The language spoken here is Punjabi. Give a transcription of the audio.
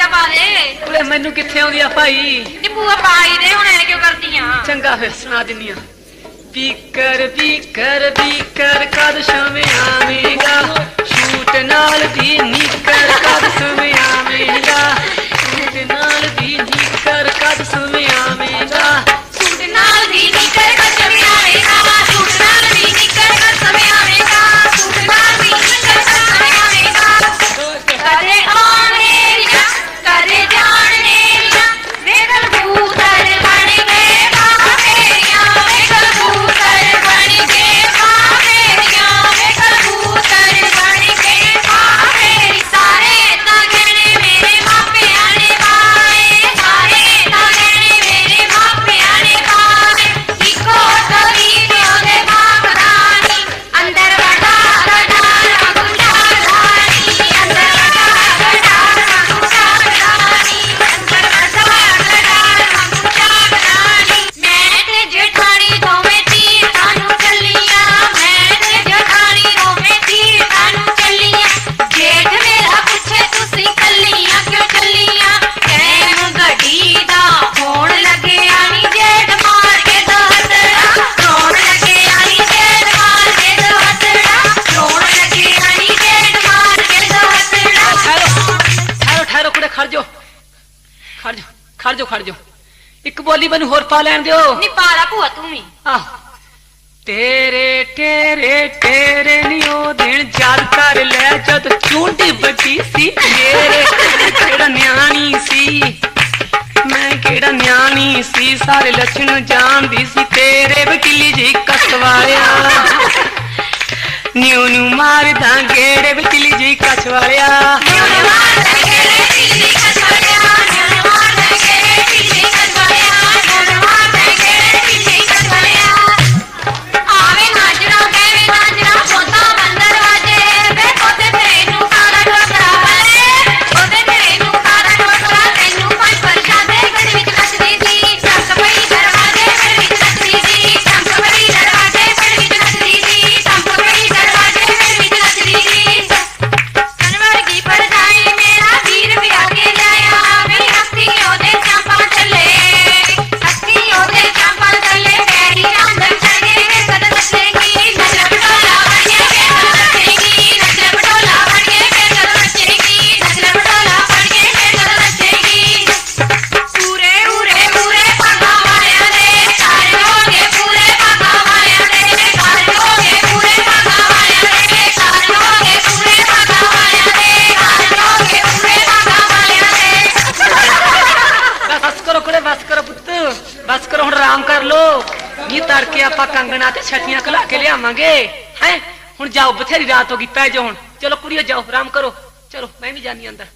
ਤਾਂ ਪਾ ਦੇ। ਓਏ ਮੈਨੂੰ ਕਿੱਥੇ ਆਉਂਦੀ ਆ ਭਾਈ? ਨੀ ਬੂਆ ਪਾਈ ਦੇ ਹੁਣ ਐ ਕਿਉਂ ਕਰਦੀ ਚੰਗਾ ਫਿਰ ਸੁਣਾ ਦਿੰਨੀ ਆ। ਬੀਕਰ ਬੀਕਰ ਬੀਕਰ ਕਦ ਜਾਓ ਖੜ ਜਾਓ। ਇੱਕ ਬੋਲੀ ਮੈਨੂੰ ਹੋਰ ਪਾ ਲੈਣ ਦਿਓ। ਨਹੀਂ ਪਾਲਾ ਭੂਆ ਤੂੰ ਵੀ। ਆਹ। ਤੇਰੇ ਤੇਰੇ ਤੇਰੇ ਨੀ ਉਹ ਦਿਨ ਯਾਦ ਕਰ ਲੈ ਜਦ ਚੁੰਡੀ ਬੱਜੀ ਸੀ। ਮੇਰੇ ਕਿਹੜਾ ਨਿਆਣੀ ਸੀ? ਮੈਂ ਕਿਹੜਾ ਨਿਆਣੀ ਸੀ? ਸਾਰੇ ਲੱਛਣ ਜਾਣਦੀ ਸੀ ਤੇਰੇ ਵਕੀਲੀ ਜੀ ਕਸਵਾਇਆ ਨਿਉ ਨੂੰ ਮਾਰਦਾ ਗੇੜੇ ਵਕੀਲੀ ਜੀ ਕਸਵਾਇਆ ਨਿਉ ਨੂੰ ਮਾਰਦਾ ਭਾਗੀ ਤਰ ਕੇ ਆਪਾਂ ਕੰਗਣਾ ਤੇ ਛਟੀਆਂ ਖਲਾ ਕੇ ਲਿਆਵਾਂਗੇ। ਹੈ? ਹੁਣ ਜਾਓ, ਬਥੇਰੀ ਰਾਤ ਹੋ ਗਈ, ਪੈ ਜਾਓ ਹੁਣ। ਚਲੋ ਕੁੜੀਓ, ਜਾਓ, ਆਰਾਮ ਕਰੋ। ਚਲੋ, ਮੈਂ ਵੀ ਜਾਨੀ ਅੰਦਰ।